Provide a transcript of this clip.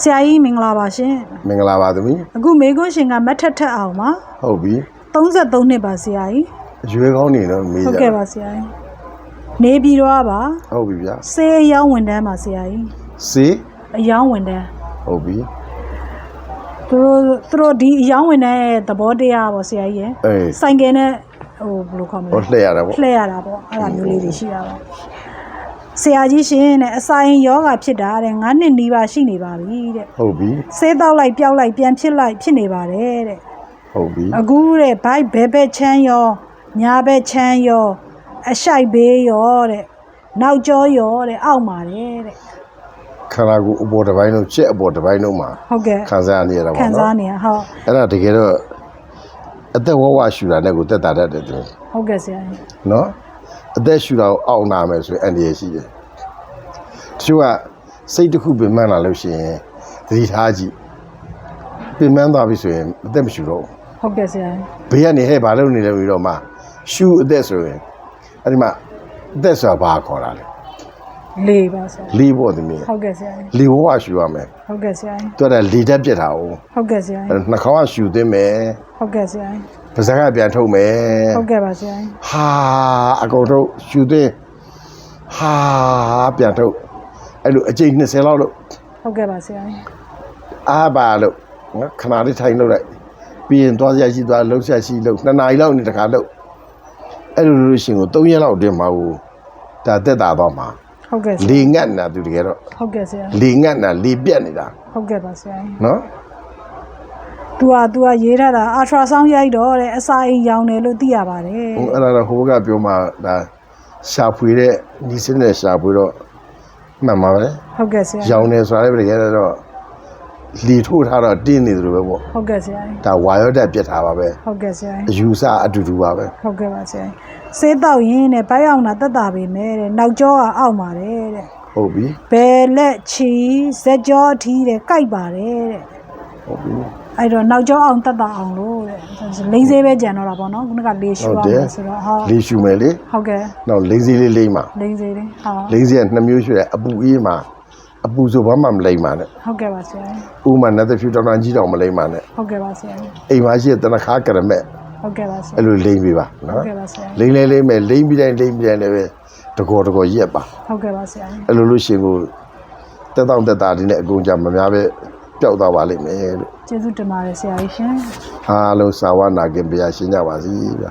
ဆရာကြီးမင်္ဂလာပါရှင်မင်္ဂလာပါသမီးအခုမေကွန်းရှင်ကမတ်ထက်ထက်အောင်ပါဟုတ်ပြီ33နှစ်ပါဆရာကြီးအရွယ်ကောင်းနေတော့မေးဟုတ်ကြကဲ့ပါဆရာကြီးနေပြီးတော့ပါဟုတ်ပြီဗျာစေးအယောင်းဝန်တန်းပါဆရာကြီးစေးအယောင်းဝန်တန်းဟုတ်ပြီသူတို့သူတို့ဒီအယောင်းဝန်တန်းရဲ့သဘောတရားပေါ့ဆရာကြီးရယ်အေးဆိုင်ကယ်နဲ့ဟိုဘယ်လိုခေါ်မလဲဟောလှည့်ရတာပေါ့လှည့်ရတာပေါ့အဲ့ဒါမျိုးလေးတွေရှိတာပေါ့ ဆရာကြီးရှင်တဲ့အစာရင်ယောဂဖြစ်တာတဲ့9နှစ်နီးပါးရှိနေပါပြီတဲ့ဟုတ်ပြီဆေးတောက်လိုက်ပျောက်လိုက်ပြန်ဖြစ်လိုက်ဖြစ်နေပါတယ်တဲ့ဟုတ်ပြီအခုတဲ့ဘိုက်ဘဲဘဲချမ်းရောညာဘဲချမ်းရောအရှိုက်ဘေးရောတဲ့နောက်ကျောရောတဲ့အောက်မှာတဲ့တဲ့ခန္ဓာကိုယ်အပေါ်တစ်ပိုင်းလုံးချက်အပေါ်တစ်ပိုင်းလုံးမှာဟုတ်ကဲ့ခံစားနေရတာခံပေါ့စားနော်နေရဟုတ်အဲ့ဒါတကယ်တော့အသက်ဝဝရှူတာနဲ့ကိုတက်တာတတ်တယ်သူဟုတ်ကဲ့ဆရာကြီးနော် အသက်ရှူတာကိုအောက်နာမယ်ဆိုရင်အန္တရာယ်ရှိတယ်တချို့ကစိတ်တစ်ခုပင်ပန်းလာလို့ရှိရင်သတိထားကြည့်ပင်ပန်းသွားပြီဆိုရင်အသက်မရှူတော့ဘူးဟုတ်ကဲ့ဆရာကြီးဘေးကနေဟဲ့ဘာလုပ်နေလဲပြီးတော့မှရှူအသက်ဆိုရင်အဲ့ဒီမှာအသက်ဆိုတာဘာခေါ်တာလဲလေးပါဆရာကြီးလေးဖို့သမီးဟုတ်ကဲ့ဆရာကြီးလေဘဝရှူရမယ်ဟုတ်ကဲ့ဆရာကြီးသူကလေတက်ပြက်တာ哦ဟုတ်ကဲ့ဆရာအဲ့ကြီးနှာခေါင်းကရှူသွင်းမယ်ဟုတ်ကဲ့ဆရာကြီး ပါးစပ်ကပြန်ထုတ်မယ်ဟုတ်ကဲ့ပါဆရာကြီးဟာအကုန်ထုတ်ရှူသွင်းဟာပြန်ထုတ်အဲ့လိုအကျိတ်20လောက်လို့ဟုတ်ကဲ့ပါဆရာကြီးအားပါလို့နော်ခဏလေးထိုင်လို့လိုက်ပြီးရင်သွားစရာရှိသွားလှုပ်ရှားရှိလှုပ်နှစ်နာရီလောက်နေတခါလှုပ်အဲ့လိုလို့ရှိရင်ကို3ရက်လောက်အတွင်းမှာဟိုဒါတက်တာတော့မှာဟုတ်ကဲ့ဆရာလေငတ်နေတာသူတကယ်တော့ဟုတ်ကဲ့ဆရာကြီးလေငတ်နေတာလေပြက်နေတာဟုတ်ကဲ့ပါဆရာကြီးနော် သူကသူကရေးထားတာအာထရာဆောင်းရိုက်တော့တဲ့အစာအိမ်ရောင်တယ်လို့သိရပါတယ်ဟိုအဲ့ဒါတော့ဟိုဘက်ကပြောမှဒါရှာဖွေတဲ့ညီစင်းနဲ့ရှာဖွေတော့မှန်ပါပဲဟုတ်ကဲ့ဆရာရောင်တယ်ဆိုတာလည်းပြည့်ရတော့လီထိုးထားတော့တင်းနေသလိုပဲပေါ့ဟုတ်ကဲ့ဆရာဒါဝါရော့တက်ပြစ်ထားပါပဲဟုတ်ကဲ့ဆရာအယူဆအတူတူပါပဲဟုတ်ကဲ့ပါဆရာဆေးတော့ရင်းနဲ့ဘိုက်အောင်တာတက်တာပဲမဲ့တဲ့နောက်ကျောကအောက်ပါတယ်တဲ့ဟုတ်ပြီဘယ်လက်ချီဇက်ကြောထီးတဲ့ကြိုက်ပါတယ်တဲ့ဟုတ်ပြီ အဲ့တော့နောက်ကျောအောင်တက်တာအောင်လို့တဲ့လိမ့်သေးပဲကြံတော့တာပေါ့နော်ခုနကလေးရှူဟုတ်အောင်တယ်ဆိုတော့ဟုတ်လေးရှူမယ်လေဟုတ်ကဲ့နောက်လိမ့်စီလေးလိမ့်မှာလိမ့်သေးတယ်ဟုတ်လိမ့်စီကနှစ်မျိုးရှိတယ်အပူအေးမှာအပူဆိုဘာမှမလိမ့်ပါနဲ့ဟုတ်ကဲ့ပါဆရာကြီးဥမာနဲ့တဖြူတော်တော်ကြီးတော်မလိမ့်ပါနဲ့ဟုတ်ကဲ့ပါဆရာကြီးအိမ်မှာရှိတဲ့တနခါကရမက်ဟုတ်ကဲ့ပါဆရာအဲ့လိုလိမ့်ပေးပါဟုတ်နော်ကဲ့ပါဆရာလိမ့်လဲလိမ့်မယ်လိမ့်ပြီးတိုင်းလိမ့်ပြီးတိုင်းလည်းပဲတကောတကောရက်ပါဟုတ်ကဲ့ပါဆရာကြီးအဲ့လိုလို့ရှိရင်ကိုတက်တောင့်တက်တာဒီနဲ့အကုန်ကြမများပဲ ပျောက်သွားပါလိမ့်မယ်လို့ကျေးဇူးတင်ပါတယ်ဆရာကြီးရှင်အားလုံးစာဝနာခင်ဘုရားရှင်ကြပါစီဗျာ